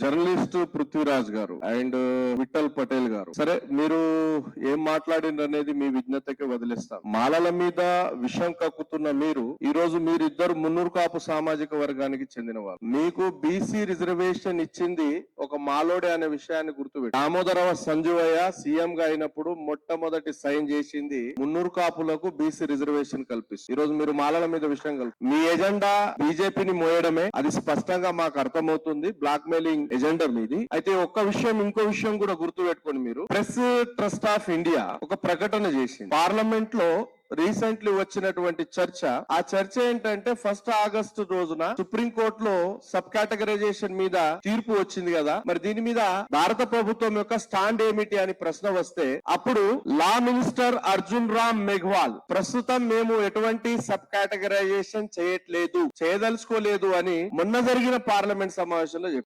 Journalist Prithviraj గారు and Vithal Patel గారు. సరే మీరు ఏం మాట్లాడిండ్రు అనేది మీ విజ్ఞతకి వదిలేస్తాం మాలల మీద విషయం కక్కుతున్న మీరు ఈ రోజు మీరిద్దరు మున్నూరు కాపు సామాజిక వర్గానికి చెందిన వారు మీకు బీసీ రిజర్వేషన్ ఇచ్చింది ఒక మాలోడే అనే విషయాన్ని గుర్తుపెట్టి. దామోదరవ సంజువయ్య సీఎం గా అయినప్పుడు మొట్టమొదటి సైన్ చేసింది మున్నూరు కాపులకు బీసీ రిజర్వేషన్ కల్పిస్తుంది ఈ రోజు మీరు మాలల మీద విషయం కల్పి మీ ఎజెండా బీజేపీని మోయడమే. అది స్పష్టంగా మాకు అర్థమవుతుంది. బ్లాక్ మెయిలింగ్ ఎజెండా మీది. అయితే ఒక్క విషయం ఇంకో విషయం కూడా గుర్తు పెట్టుకోండి మీరు. ప్రెస్ ట్రస్ట్ ఆఫ్ ఇండియా ఒక ప్రకటన చేసింది. పార్లమెంట్లో రీసెంట్లీ వచ్చినటువంటి చర్చ. ఆ చర్చ ఏంటంటే ఫస్ట్ ఆగస్టు రోజున సుప్రీం కోర్టులో సబ్ కేటగరైజేషన్ మీద తీర్పు వచ్చింది కదా. మరి దీని మీద భారత ప్రభుత్వం యొక్క స్టాండ్ ఏమిటి అని ప్రశ్న వస్తే అప్పుడు లా మినిస్టర్ అర్జున్ రామ్ మెఘ్వాల్ ప్రస్తుతం మేము ఎటువంటి సబ్ కేటగరైజేషన్ చేయట్లేదు చేయదలుచుకోలేదు అని మొన్న జరిగిన పార్లమెంట్ సమావేశంలో చెప్పారు.